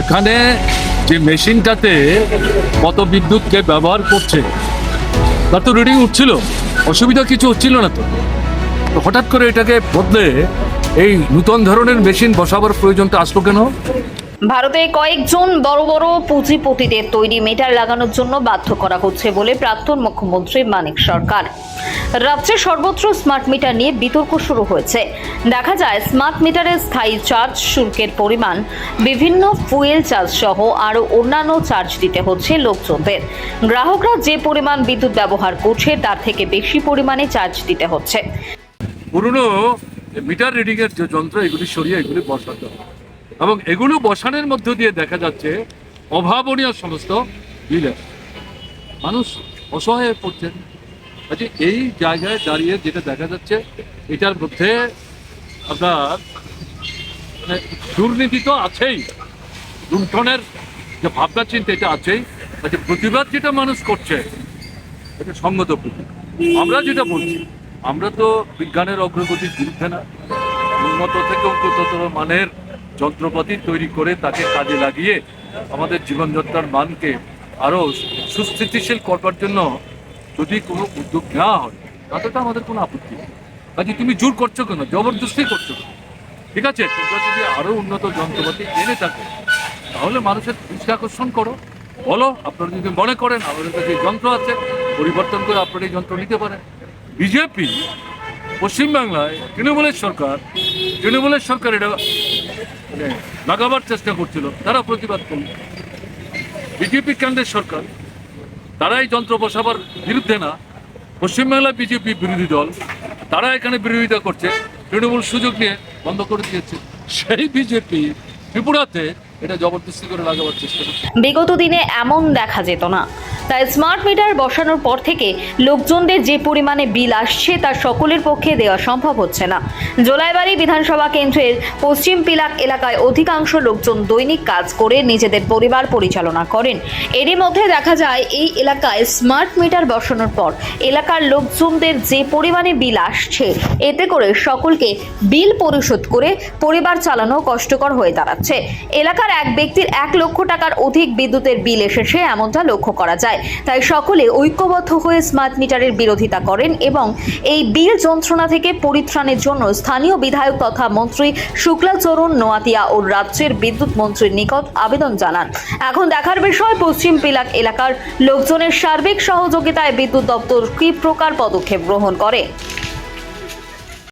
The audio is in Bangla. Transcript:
এখানে যে মেশিনটাতে কত বিদ্যুৎকে ব্যবহার করছে, তা তো রিডিং উঠছিল, অসুবিধা কিছু হচ্ছিল না তো। হঠাৎ করে এটাকে বদলে এই নূতন ধরনের মেশিন বসাবার প্রয়োজনটা আসলো কেন? ভারতে কয়েকজন বড় বড় পুঁজিপতিদের তৈরি মিটার লাগানোর জন্য বাধ্য করা হচ্ছে বলে প্রাক্তন মুখ্যমন্ত্রী মানিক সরকার। রাজ্যে সর্বত্র স্মার্ট মিটার নিয়ে বিতর্ক শুরু হয়েছে। দেখা যায়, স্মার্ট মিটারের স্থায়ী চার্জ শুল্কের পরিমাণ, বিভিন্ন ফুয়েল চার্জ সহ আরও অন্যান্য চার্জ দিতে হচ্ছে লোকজনদের। গ্রাহকরা যে পরিমাণ বিদ্যুৎ ব্যবহার করছে, তার থেকে বেশি পরিমাণে চার্জ দিতে হচ্ছে। পুরনো মিটার রিডিং এর যে যন্ত্র, এগুলি সরিয়ে এগুলি বসাতে হবে। এবং এগুলো বসানোর মধ্য দিয়ে দেখা যাচ্ছে অভাবনীয় সমস্ত বিল আসছে। মানুষ অসহায় হয়ে পড়ছেন কাজে এই জায়গায় দাঁড়িয়ে যেটা দেখা যাচ্ছে, এটার মধ্যে আপনার মানে দুর্নীতি তো আছেই। লুণ্ঠনের যে ভাবনা চিন্তা এটা আছেই। কাজে প্রতিবাদ যেটা মানুষ করছে, এটা সঙ্গত প্রতি আমরা যেটা বলছি, আমরা তো বিজ্ঞানের অগ্রগতির বিরুদ্ধে না। উন্নত থেকে উন্নততর মানের যন্ত্রপাতি তৈরি করে তাকে কাজে লাগিয়ে আমাদের জীবনযাত্রার মানকে আরও সুস্থিতিশীল করবার জন্য যদি কোনো উদ্যোগ নেওয়া হয়, তাতে তো আমাদের কোনো আপত্তি নেই। কাজে তুমি জোর করছ কেন? জবরদস্তি করছ কেন? ঠিক আছে, তোমরা যদি আরও উন্নত যন্ত্রপাতি এনে থাকো, তাহলে মানুষের দৃষ্টি আকর্ষণ করো। বলো, আপনারা যদি মনে করেন আমাদের কাছে যন্ত্র আছে, পরিবর্তন করে আপনারা এই যন্ত্র নিতে পারেন। বিজেপি, পশ্চিমবাংলায় তৃণমূলের সরকার তৃণমূলের সরকার এটা লাগাবার চেষ্টা করছিল, তারা প্রতিবাদ করল। বিজেপি কেন্দ্রের সরকার, তারাই যন্ত্র বসাবার বিরুদ্ধে না পশ্চিমবাংলা বিজেপি বিরোধী দল, তারা এখানে বিরোধিতা করছে, তৃণমূল সুযোগ নিয়ে বন্ধ করে দিয়েছে। সেই বিজেপি ত্রিপুরাতে বিগত দিনে এমন দেখা যেত না। তাই স্মার্ট মিটার বসানোর পর থেকে লোকজনদের যে পরিমাণে বিল আসছে তা সকলের পক্ষে দেওয়া সম্ভব হচ্ছে না। জোলাইবাড়ি বিধানসভা কেন্দ্রের পশ্চিম পিলাক এলাকায় অধিকাংশ লোকজন দৈনিক কাজ করে নিজেদের পরিবার পরিচালনা করেন। এরই মধ্যে দেখা যায়, এই এলাকায় স্মার্ট মিটার বসানোর পর এলাকার লোকজনদের যে পরিমাণে বিল আসছে, এতে করে সকলকে বিল পরিশোধ করে পরিবার চালানো কষ্টকর হয়ে দাঁড়াচ্ছে। এলাকার এক ব্যক্তির এক লক্ষ টাকার অধিক বিদ্যুতের বিল এসেছে, এমনটা লক্ষ্য করা যায়। তাই সকলে ঐক্যবদ্ধ হয়ে স্মার্ট মিটারের বিরোধিতা করেন এবং এই বিল যন্ত্রণা থেকে পরিত্রাণের জন্য স্থানীয় বিধায়ক তথা মন্ত্রী শুক্লাচরণ নোয়াতিয়া ও রাজ্যের বিদ্যুৎ মন্ত্রীর নিকট আবেদন জানান। এখন দেখার বিষয়, পশ্চিম পিলাক এলাকার লোকজনের সার্বিক সহযোগিতায় বিদ্যুৎ দপ্তর কি প্রকার পদক্ষেপ গ্রহণ করে?